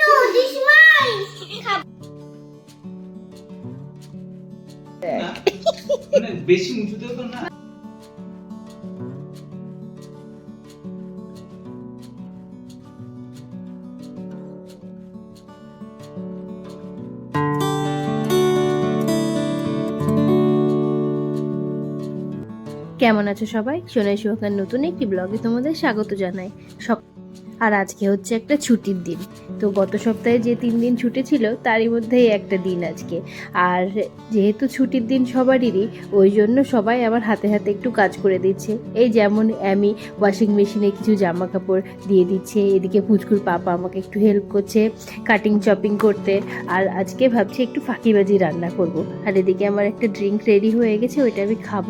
No, this mine. না, মানে বেশি উঁচুতে তো না। কেমন আছো সবাই? সোনাই সুহাকার নতুন একটি ব্লগে তোমাদের স্বাগত জানাই। সব আর আজকে হচ্ছে একটা ছুটির দিন। তো গত সপ্তাহে যে তিন দিন ছুটি ছিল, তারই মধ্যেই একটা দিন আজকে। আর যেহেতু ছুটির দিন সবারই, ওই জন্য সবাই আমার হাতে হাতে একটু কাজ করে দিচ্ছে। এই যেমন আমি ওয়াশিং মেশিনে কিছু জামা কাপড় দিয়ে দিচ্ছে, এদিকে পুচকুর পাপা আমাকে একটু হেল্প করছে কাটিং চপিং করতে। আর আজকে ভাবছি একটু ফাঁকিবাজি রান্না করব। আর এদিকে আমার একটা ড্রিঙ্ক রেডি হয়ে গেছে, ওইটা আমি খাব।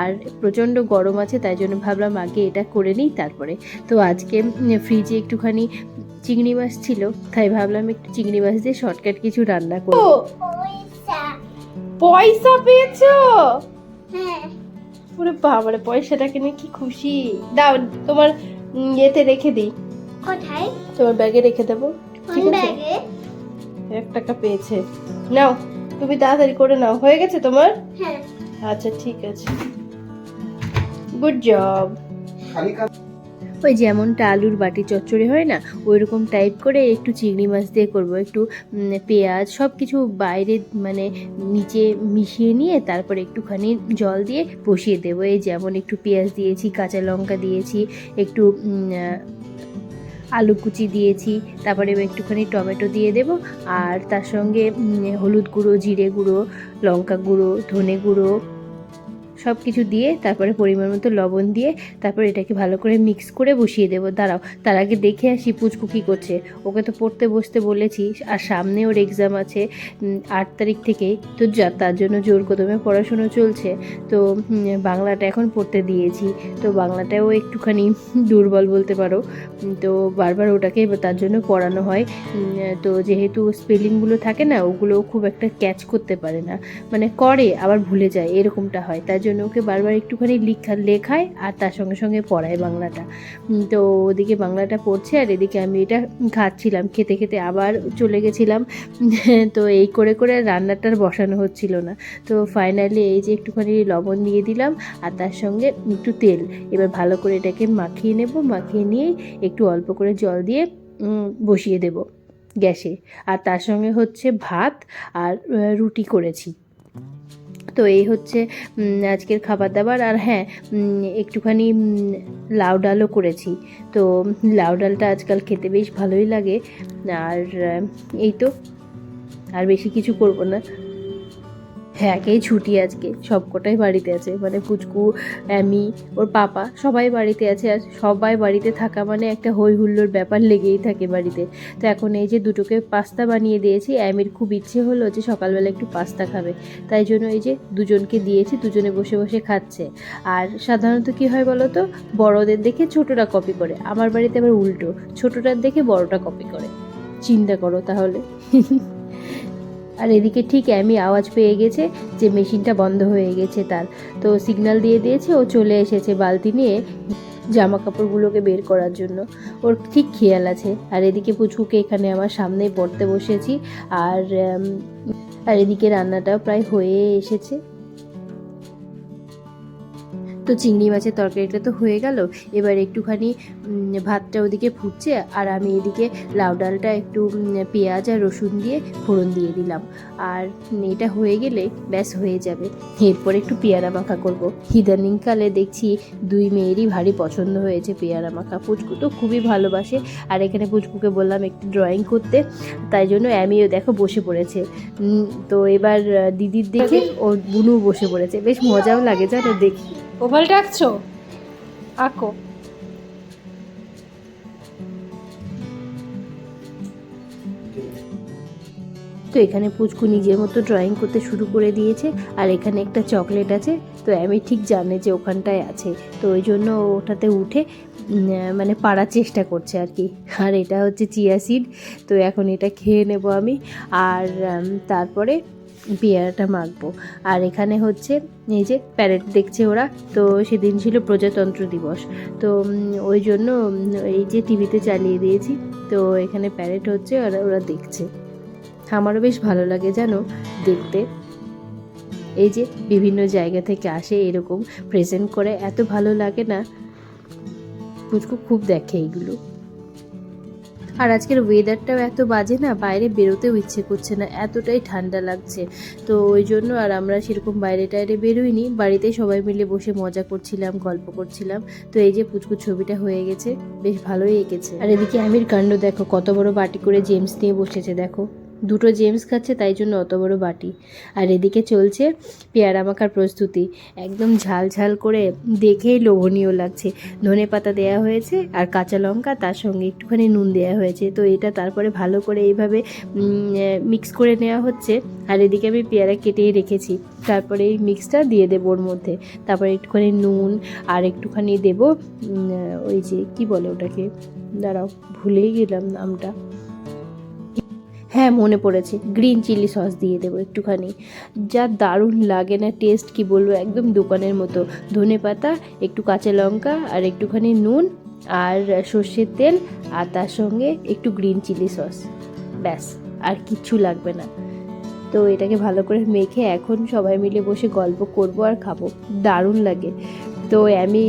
আর প্রচণ্ড গরম আছে, তাই জন্য ভাবলাম আগে এটা করে নিই তারপরে। তো আজকে ফ্রিজে একটুখানি চিংড়ি মাছ ছিল তাই ভাবলাম একটু চিংড়ি মাছ দিয়ে শর্টকাট কিছু রান্না করব পয়সা। পয়সা পেয়েছ? হ্যাঁ। ওরে বাবারে পয়সাটাকে নিয়ে কি খুশি। দাও তোমার ইয়েতে রেখে দিই। কোথায়? তোমার ব্যাগে রেখে দেবো কোন ঠিক আছে? ব্যাগে এক টাকা পেয়েছে। নাও তুমি তাড়াতাড়ি করে নাও। হয়ে গেছে তোমার? হ্যাঁ। আচ্ছা ঠিক আছে। গুড জব ওই যেমনটা আলুর বাটি চচ্চড়ি হয় না ওই রকম টাইপ করে একটু চিংড়ি মাছ দিয়ে করব, একটু পেঁয়াজ সব কিছু বাইরে মানে নিচে মিশিয়ে নিয়ে তারপর একটুখানি জল দিয়ে বসিয়ে দেবো। এই যেমন একটু পেঁয়াজ দিয়েছি, কাঁচা লঙ্কা দিয়েছি, একটু আলু কুচি দিয়েছি, তারপরে একটুখানি টমেটো দিয়ে দেব, আর তার সঙ্গে হলুদ গুঁড়ো, জিরে গুঁড়ো, লঙ্কা গুঁড়ো, ধনে গুঁড়ো সব কিছু দিয়ে, তারপরে পরিমাণ মতো লবণ দিয়ে, তারপর এটাকে ভালো করে মিক্স করে বসিয়ে দেবো। দাঁড়াও, তার আগে দেখে আসি পুচকু কী করছে। ওকে তো পড়তে বসতে বলেছি, আর সামনে ওর এক্সাম আছে আট তারিখ থেকেই তো যা, তার জন্য জোর কদমে পড়াশুনো চলছে। তো বাংলাটা এখন পড়তে দিয়েছি। তো বাংলাটাও একটুখানি দুর্বল বলতে পারো। তো বারবার ওটাকে তার জন্য পড়ানো হয়। তো যেহেতু স্পেলিংগুলো থাকে না ওগুলো খুব একটা ক্যাচ করতে পারে না। মানে করে, আবার ভুলে যায়, এরকমটা হয়। তার জন্য ওকে বারবার একটুখানি লিখা, লেখায় আর তার সঙ্গে সঙ্গে পড়ায় বাংলাটা। তো ওদিকে বাংলাটা পড়ছে আর এদিকে আমি এটা খাচ্ছিলাম, খেতে খেতে আবার চলে গেছিলাম। তো এই করে করে রান্নাটার বসানো হচ্ছিল না। তো ফাইনালি এই যে একটুখানি লবণ দিয়ে দিলাম আর তার সঙ্গে একটু তেল। এবার ভালো করে এটাকে মাখিয়ে নেব, মাখিয়ে নিয়েই একটু অল্প করে জল দিয়ে বসিয়ে দেব গ্যাসে। আর তার সঙ্গে হচ্ছে ভাত আর রুটি করেছি। তো এই হচ্ছে আজকের খাবার দাবার আর হ্যাঁ একটুখানি লাউ ডালও করেছি। তো লাউ ডালটা আজকাল খেতে বেশ ভালোই লাগে। আর এই তো। আর বেশি কিছু করব না। হ্যাঁ একেই ছুটি আজকে। সব কটাই বাড়িতে আছে। মানে পুচকু আমি ওর পাপা সবাই বাড়িতে আছে। আর সবাই বাড়িতে থাকা মানে একটা হই হুল্লোর ব্যাপার লেগেই থাকে বাড়িতে। তো এখন এই যে দুটোকে পাস্তা বানিয়ে দিয়েছি, অ্যামির খুব ইচ্ছে হলো যে সকালবেলা একটু পাস্তা খাবে। তাই জন্য এই যে দুজনকে দিয়েছি, দুজনে বসে বসে খাচ্ছে। আর সাধারণত কি হয় বলো তো? বড়দের দেখে ছোটরা কপি করে। আমার বাড়িতে আবার উল্টো। ছোটটার দেখে বড়টা কপি করে। চিন্তা করো তাহলে। আর এদিকে ঠিক আমি আওয়াজ পেয়ে গেছে যে মেশিনটা বন্ধ হয়ে গেছে তার। তো সিগনাল দিয়ে দিয়েছে, ও চলে এসেছে বালতি নিয়ে জামা কাপড়গুলোকে বের করার জন্য। ওর ঠিক খেয়াল আছে। আর এদিকে পুচুকে এখানে আমার সামনেই পড়তে বসেছি। আর আর এদিকে রান্নাটাও প্রায় হয়ে এসেছে। তো চিংড়ি মাছের তরকারিটা তো হয়ে গেল। এবার একটুখানি ভাতটা ওদিকে ফুটছে আর আমি এদিকে লাউ ডালটা একটু পেঁয়াজ আর রসুন দিয়ে ফোড়ন দিয়ে দিলাম। আর এটা হয়ে গেলে ব্যাস হয়ে যাবে। এরপর একটু পেয়ারা মাখা করব। ইদানিংকালে দেখছি দুই মেয়েরই ভারী পছন্দ হয়েছে পেয়ারা মাখা। পুচকু তো খুবই ভালোবাসে। আর এখানে পুচকুকে বললাম একটু ড্রয়িং করতে। তাই জন্য আমিও দেখো বসে পড়েছে। তো এবার দিদির দেখে ও বুনু বসে পড়েছে। বেশ মজাও লাগে জানো দেখি ওভালটা আঁকছো আঁকো। তো এখানে পুচকু নিজের মতো ড্রয়িং করতে শুরু করে দিয়েছে, আর এখানে একটা চকলেট আছে, তো আমি ঠিক জানে যে ওখানটায় আছে। তো ওই জন্য ওটাতে উঠে মানে পাড়ার চেষ্টা করছে আর কি। আর এটা হচ্ছে চিয়া সিড তো এখন এটা খেয়ে নেব আমি। আর তারপরে পেয়ারাটা মাখবো আর এখানে হচ্ছে এই যে প্যারেড দেখছে ওরা, তো সেদিন ছিল প্রজাতন্ত্র দিবস। তো ওই জন্য এই যে টিভিতে চালিয়ে দিয়েছি, তো এখানে প্যারেড হচ্ছে আর ওরা দেখছে। আমারও বেশ ভালো লাগে, জানো? দেখতে। এই যে বিভিন্ন জায়গা থেকে আসে এরকম প্রেজেন্ট করে, এত ভালো লাগে না? পুচকু খুব দেখে এইগুলো আর আজকের ওয়েদারটাও এত বাজে না, বাইরে বেরোতেও ইচ্ছে করছে না, এতটাই ঠান্ডা লাগছে। তো ওই জন্য আর আমরা সেরকম বাইরে টাইরে বেরোইনি বাড়িতে সবাই মিলে বসে মজা করছিলাম, গল্প করছিলাম। তো এই যে পুচকু ছবিটা হয়ে গেছে, বেশ ভালোই এঁকেছে। আর এদিকে আমির কাণ্ড দেখো, কত বড় বাটি করে জেমস নিয়ে বসেছে, দেখো। দুটো জেমস খাচ্ছে, তাই জন্য অত বড় বাটি। আর এদিকে চলছে পেয়ারা মাখার প্রস্তুতি। একদম ঝাল ঝাল করে দেখেই লোভনীয় লাগছে। ধনে পাতা দেওয়া হয়েছে আর কাঁচা লঙ্কা, তার সঙ্গে একটুখানি নুন দেওয়া হয়েছে। তো এটা তারপরে ভালো করে এইভাবে মিক্স করে নেওয়া হচ্ছে। আর এদিকে আমি পেয়ারা কেটেই রেখেছি। তারপরে এই মিক্সটা দিয়ে দেবো ওর মধ্যে। তারপরে একটুখানি নুন আর একটুখানি দেবো ওই যে, কি বলে ওটাকে? দাঁড়াও, ভুলেই গেলাম নামটা। হ্যাঁ মনে পড়েছে। গ্রিন চিলি সস দিয়ে দেবো একটুখানি। যা দারুণ লাগে না, টেস্ট কি বলব, একদম দোকানের মতো। ধনে পাতা, একটু কাঁচা লঙ্কা আর একটুখানি নুন আর সর্ষের তেল আর তার সঙ্গে একটু গ্রিন চিলি সস। ব্যাস, আর কিচ্ছু লাগবে না। তো এটাকে ভালো করে মেখে এখন সবাই মিলে বসে গল্প করব আর খাব। দারুণ লাগে। তো আমি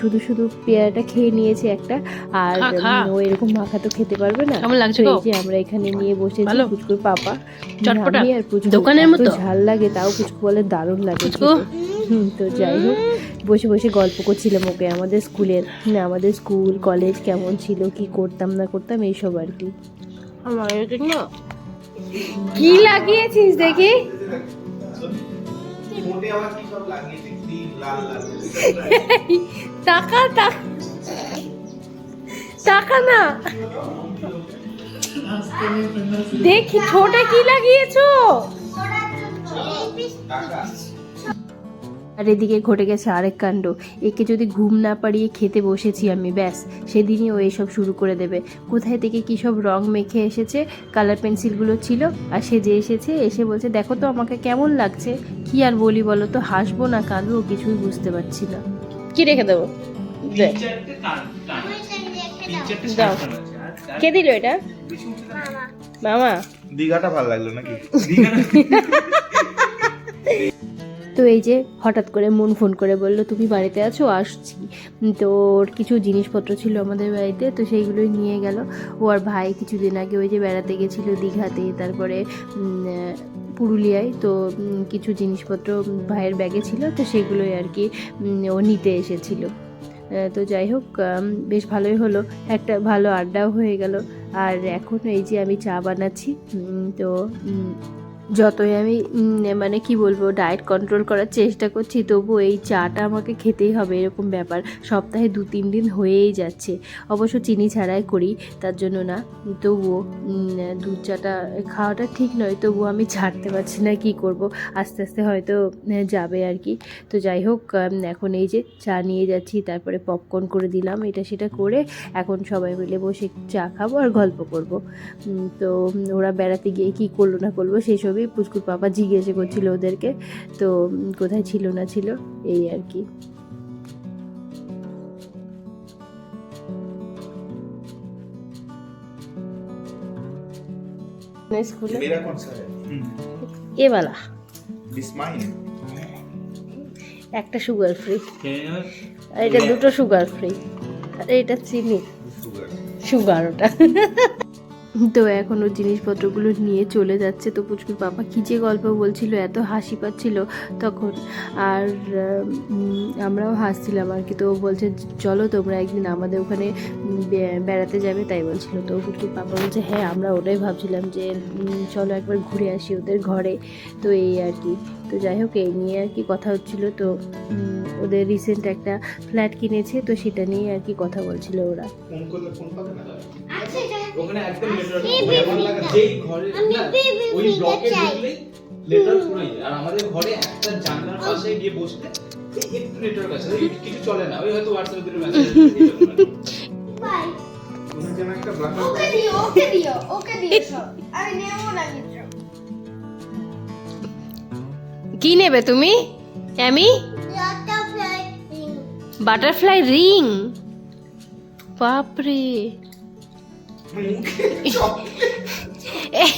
শুধু শুধু পেয়ারাটা খেয়ে নিয়েছি একটা। আর ও এরকম মাখা তো খেতে পারবে না। কেমন লাগছে তো এই যে আমরা এখানে নিয়ে বসেছি? পুচকুর পাপা। চটপটা? আমি আর পুচকু দোকানের মতো? ঝাল লাগে তাও পুচকু বলে দারুণ লাগে? হুম, তো যাই হোক বসে বসে গল্প করছিলাম ওকে আমাদের স্কুলের। না আমাদের স্কুল কলেজ কেমন ছিল কি করতাম না করতাম এইসব আর কি। আমার কি লাগিয়েছিস দেখি? মোটে আবার কি সব লাগিয়েছে লাল লাল টাকা টাকা টাকা না। দেখি ছোটে কি লাগিয়েছো? টাকা। আর এদিকে ঘটে গেছে আরেক কাণ্ড। একে যদি ঘুম না পাড়িয়ে খেতে বসেছি আমি ব্যাস সেদিনই ও এসব শুরু করে দেবে। কোথায় থেকে কী সব রং মেখে এসেছে কালার পেন্সিলগুলো ছিল আর সে যে এসেছে এসে বলছে দেখো তো আমাকে কেমন লাগছে। কি আর বলি বলো তো হাসবো না কাঁদবো ও কিছুই বুঝতে পারছি না। কি রেখে দেবো? দাও। কে দিল এটা? মামা। দীঘাটা ভালো লাগল নাকি? তো এই যে হঠাৎ করে মন ফোন করে বলল, তুমি বাড়িতে আছো? আসছি। তো ওর কিছু জিনিসপত্র ছিল আমাদের বাড়িতে, তো সেইগুলোই নিয়ে গেল। ও আর ভাই কিছুদিন আগে ওই যে বেড়াতে গেছিল দীঘাতে, তারপরে পুরুলিয়ায়। তো কিছু জিনিসপত্র ভাইয়ের ব্যাগে ছিল, তো সেগুলোই আর কি ও নিতে এসেছিল। তো যাই হোক বেশ ভালোই হলো। একটা ভালো আড্ডাও হয়ে গেল। আর এখন এই যে আমি চা বানাচ্ছি তো যতই আমি মানে কি বলব ডায়েট কন্ট্রোল করার চেষ্টা করছি তবু এই চাটা আমাকে খেতেই হবে এরকম ব্যাপার। সপ্তাহে দু তিন দিন হয়েই যাচ্ছে। অবশ্য চিনি ছাড়াই করি, তার জন্য না। তবুও দুধ চাটা খাওয়াটা ঠিক নয়, তবুও আমি ছাড়তে পারছি না কি করব। আস্তে আস্তে হয়তো যাবে আর কি। তো যাই হোক এখন এই যে চা নিয়ে যাচ্ছি, তারপরে পপকর্ন করে দিলাম, এটা সেটা করে এখন সবাই মিলে বসে চা খাব আর গল্প করব। তো ওরা বেড়াতে গিয়ে কি করল না করল, সেই সবই পুচকুর পাপা জিজ্ঞেসে করছিল ওদেরকে তো উম, কোথায় ছিল না ছিল এই আর কি স্কুলে मेरा कौन सा है এবেলা दिस माइन একটা সুগার ফ্রি খেয়ে নেবে। আর এটা দুটো সুগার ফ্রি আর এটা চিনি शुगर সুগার ওটা তো এখন ওর জিনিসপত্রগুলো নিয়ে চলে যাচ্ছে। তো পুচকুর পাপা কী যে গল্প বলছিল, এত হাসি পাচ্ছিল তখন। আর আমরাও হাসছিলাম আর কি। তো বলছে, চলো তোমরা একদিন আমাদের ওখানে বেড়াতে যাবে। তাই বলছিল। তো পুচকুর পাপা বলছে হ্যাঁ আমরা ওটাই ভাবছিলাম যে চলো একবার ঘুরে আসি ওদের ঘরে। তো এই আর কি। তো যাই হোক, এই নিয়ে আর কি কথা হচ্ছিল। তো ওদের রিসেন্ট একটা ফ্ল্যাট কিনেছে। তো সেটা নিয়ে আর কি কথা বলছিল ওরা। ওখানে একদম নেটওয়ার্ক এমন লাগে যেই। ঘরে না ওই ব্লকে ঢুকলেই নেটওয়ার্ক পুরোই আর আমাদের ঘরে একটা জানলার পাশে গিয়ে বসলে একটু নেটওয়ার্ক আছে। কিছু চলে না। ওই হয়তো হোয়াটসঅ্যাপে দুটো মেসেজ বাই তুমি যেন একটা ব্ল্যাক ওকে দিও ওকে দিও ওকে দিও সব। আমি নেব না কিছু। কি নেবে তুমি? অ্যামি? বাটারফ্লাই রিং বাপরে।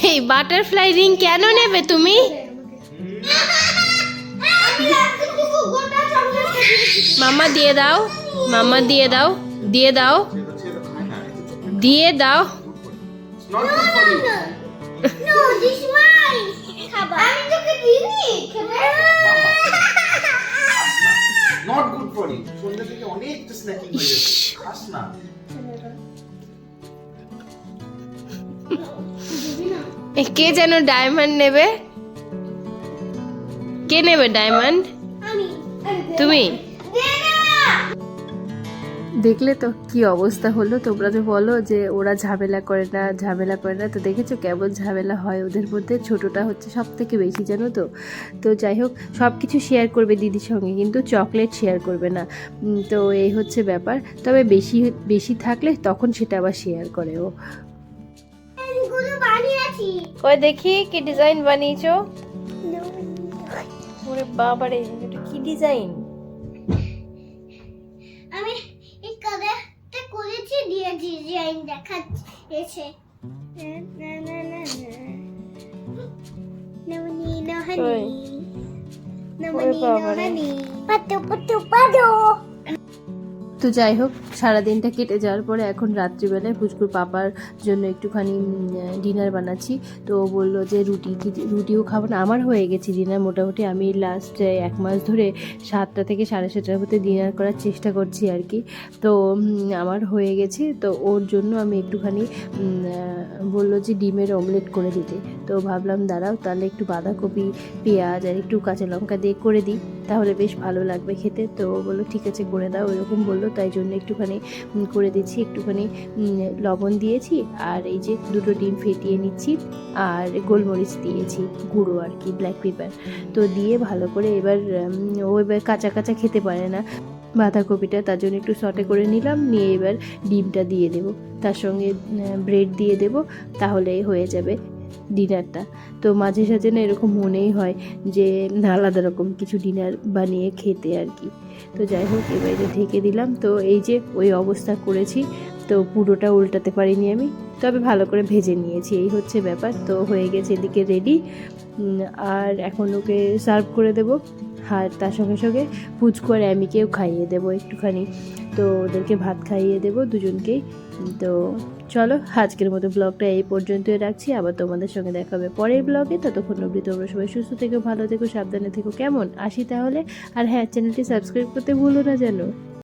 এই বাটারফ্লাই রিং কেন নেবে তুমি? মামা দিয়ে দাও মামা দিয়ে দাও দিয়ে দাও দিয়ে দাও। নট গুড ফর ইউ সন্ধ্যা থেকে অনেক স্ন্যাকিং হয়ে যাচ্ছে খাস না। কে যেন ডায়মন্ড নেবে? কে নেবে ডায়মন্ড তুমি? দেখলে তো কি অবস্থা হলো? তোমরা যে বলো যে ওরা ঝামেলা করে না ঝামেলা করে না তো দেখেছ কেমন ঝামেলা হয় ওদের মধ্যে? ছোটটা হচ্ছে সব থেকে বেশি জানো তো? তো যাই হোক সব কিছু শেয়ার করবে দিদির সঙ্গে কিন্তু চকলেট শেয়ার করবে না। তো এই হচ্ছে ব্যাপার। তবে বেশি বেশি থাকলে তখন সেটা আবার শেয়ার করে ও। কই দেখি কি ডিজাইন বানিয়েছো? ওরে বাবারে এটা কি ডিজাইন আমি এই কালারটা করেছি দিয়ে ডিজাইন দেখাচ্ছে না না না না নমনি নহনি। নমনি। নহনি। পাতো পাতো পাদো তো যাই হোক সারা দিনটা কেটে যাওয়ার পরে এখন রাত্রিবেলায় ফুচকুর পাপার জন্য একটুখানি ডিনার বানাচ্ছি। তো বলল যে, রুটি রুটিও খাব না। আমার হয়ে গেছে ডিনার মোটামুটি। আমি লাস্ট এক মাস ধরে সাতটা থেকে সাড়ে সাতটার মধ্যে ডিনার করার চেষ্টা করছি আর কি। তো আমার হয়ে গেছে। তো ওর জন্য আমি একটুখানি বলল যে, ডিমের অমলেট করে দিতে। তো ভাবলাম, দাঁড়াও, তাহলে একটু বাঁধাকপি, পেঁয়াজ আর একটু কাঁচা লঙ্কা দিয়ে করে দিই। তাহলে বেশ ভালো লাগবে খেতে। তো বলল, ঠিক আছে, করে দাও। এরকম বলল, তাই জন্য একটুখানি করে দিচ্ছি, একটুখানি লবণ দিয়েছি। আর এই যে দুটো ডিম ফেটিয়ে নিচ্ছি, আর গোলমরিচ দিয়েছি, গুঁড়ো আর কি ব্ল্যাক পেপার তো দিয়ে ভালো করে এবার ও এবার কাঁচা কাঁচা খেতে পারে না। বাঁধাকপিটা তার জন্য একটু সটে করে নিলাম, নিয়ে এবার ডিমটা দিয়ে দেব। তার সঙ্গে ব্রেড দিয়ে দেব তাহলে হয়ে যাবে। ডিনারটা। তো মাঝে সাঝে না এরকম মনেই হয় যে আলাদা রকম কিছু ডিনার বানিয়ে খেতে আর কি। তো যাই হোক, এবারে ঢেকে দিলাম। তো এই যে ওই অবস্থা করেছি। তো পুরোটা উল্টাতে পারিনি আমি। তবে ভালো করে ভেজে নিয়েছি। এই হচ্ছে ব্যাপার। তো হয়ে গেছে এদিকে রেডি। আর এখন ওকে সার্ভ করে দেব। আর তার সঙ্গে সঙ্গে পুচকু আর অ্যামিকেও খাইয়ে দেবো একটুখানি। তো ওদেরকে ভাত খাইয়ে দেবো দুজনকেই। তো চলো, আজকের মতো ব্লগটা এই পর্যন্তই রাখছি। আবার তোমাদের সঙ্গে দেখা হবে পরের ব্লগে। ততক্ষণ অবধি তোমরা সবাই সুস্থ থেকো, ভালো থেকো, সাবধানে থেকো। কেমন? আসি তাহলে। আর হ্যাঁ চ্যানেলটি সাবস্ক্রাইব করতে ভুলো না যেন।